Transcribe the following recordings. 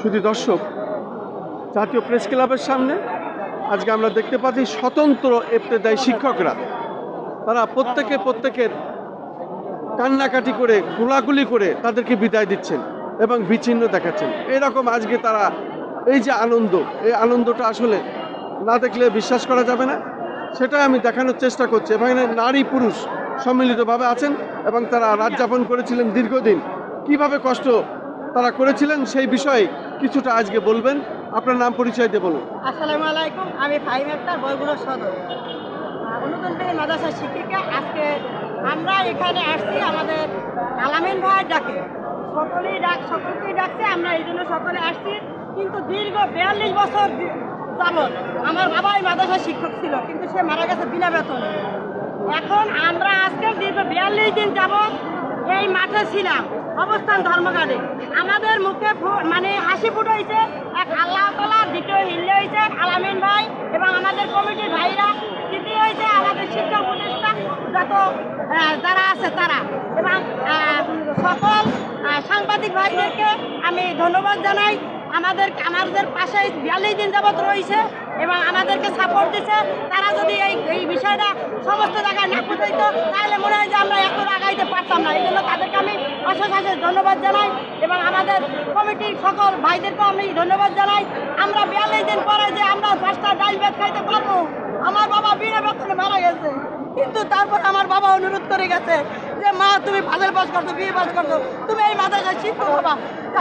শুধু দর্শক, জাতীয় প্রেস ক্লাবের সামনে আজকে আমরা দেখতে পাচ্ছি স্বতন্ত্র এপ্তেদায়ী শিক্ষকরা। তারা প্রত্যেকে প্রত্যেকের কান্নাকাটি করে, গোলাগুলি করে তাদেরকে বিদায় দিচ্ছেন এবং বিচ্ছিন্ন দেখাচ্ছেন। এরকম আজকে তারা এই যে আনন্দ, এই আনন্দটা আসলে না দেখলে বিশ্বাস করা যাবে না। সেটাই আমি দেখানোর চেষ্টা করছি। এবং এখানে নারী পুরুষ সম্মিলিতভাবে আছেন এবং তারা রাত যাপন করেছিলেন দীর্ঘদিন। কীভাবে কষ্ট তারা করেছিলেন সেই বিষয়ে কিছুটা আজকে বলবেন। আপনার নাম পরিচয় দিয়ে বলুন। আসসালামু আলাইকুম, আমি ফাইভ হেক্টর বরগুলো সদর। অনুদন্ডী মাদ্রাসা শিক্ষিকা, আজকে আমরা এখানে আসছি আমাদের আলামিন ভাইয়ের ডাকে। সকলেই ডাক, সকলকেই ডাকছে, আমরা এই জন্য সকলে আসছি। কিন্তু দীর্ঘ বিয়াল্লিশ বছর যাবৎ আমার বাবাই মাদ্রাসা শিক্ষক ছিল, কিন্তু সে মারা গেছে বিনা বেতনে। এখন আমরা আজকে দীর্ঘ বিয়াল্লিশ দিন যাবৎ মাঠে ছিলাম। অবস্থান ধর্মঘাটে আমাদের মুখে মানে হাসি ফুটাইছে এক আল্লাহ তালা দ্বিতীয় হিল্লে হয়েছে আলামিন ভাই এবং আমাদের কমিটির ভাইরা, তৃতীয় হয়েছে আমাদের শিক্ষা প্রতিষ্ঠান যত যারা আছে তারা। এবং সকল সাংবাদিক ভাইদেরকে আমি ধন্যবাদ জানাই। আমাদের আমাদের পাশে বিয়াল্লিশ দিন যাবত রয়েছে এবং আমাদেরকে সাপোর্ট দিচ্ছে তারা যদি এই এই বিষয়টা সমস্ত জায়গায় না বুঝাইতো তাহলে এত পারতাম না। এই জন্য তাদেরকে আমি অশেষ অশেষ ধন্যবাদ জানাই এবং আমাদের কমিটির সকল ভাইদেরকেও আমি ধন্যবাদ জানাই। আমরা বিয়াল্লিশ দিন পরে যে আমরা দশটা ডাল বেদ খাইতে পারব, আমার বাবা বিনা বেতনে মারা গেছে। কিন্তু তারপর আমার বাবা অনুরোধ করে গেছে যে, মা, তুমি ফাজল পাস করছ বিয়ে পাস করছ, তুমি এই মাদ্রাসায় শিক্ষক হবা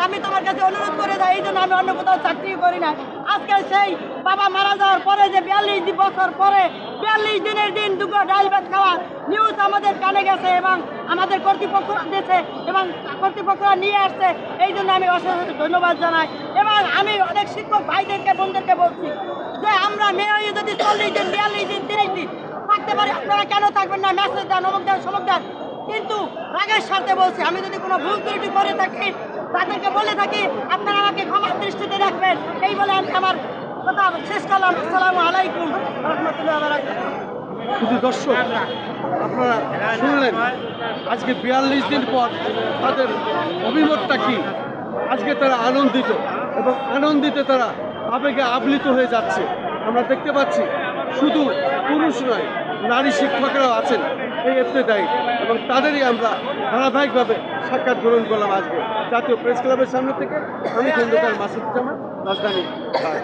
আমি তোমার কাছে অনুরোধ করে যাই এই জন্য আমি অন্য কোথাও চাকরি করি না। আজকে সেই বাবা মারা যাওয়ার পরে যে বিয়াল্লিশ বছর পরে বিয়াল্লিশ দিনের দিন দুটো ডাল ভাত খাওয়া নিউজ আমাদের কানে গেছে এবং আমাদের কর্তৃপক্ষ দিয়েছে এবং কর্তৃপক্ষরা নিয়ে আসছে, এই জন্য আমি অশেষ ধন্যবাদ জানাই। এবং আমি অনেক শিক্ষক ভাইদেরকে, বোনদেরকে বলছি যে, আমরা মেয়ে যদি চল্লিশ দিন, বিয়াল্লিশ দিন, তিরিশ দিন থাকতে পারি, আপনারা কেন থাকবেন না? মেসেজ দেন, অমুক দেন, সমুক দেন। কিন্তু রাগের সাথে বলছি, আমি যদি কোনো ভুল ত্রুটি করে থাকি, তাদেরকে বলে থাকি, আপনারা আমাকে ক্ষমার দৃষ্টিতে রাখবেন এই বলে আমি আমার কথা শেষ করলাম। আসসালামু আলাইকুম রহমতুল্লাহ দর্শক, আপনারা শুনলেন, আজকে বিয়াল্লিশ দিন পর তাদের অভিমতটা কি? আজকে তারা আনন্দিত এবং আনন্দিতে তারা আবেগে আপ্লিত হয়ে যাচ্ছে। আমরা দেখতে পাচ্ছি, শুধু পুরুষ নয় নারী শিক্ষকরাও আছেন এই দায়ী। এবং তাদেরই আমরা ধারাবাহিকভাবে সাক্ষাৎ গ্রহণ করলাম আজকে। জাতীয় প্রেস ক্লাবের সামনে থেকে আমি খন্দকার মাসুদুজ্জামান রাজধানী ঢাকা।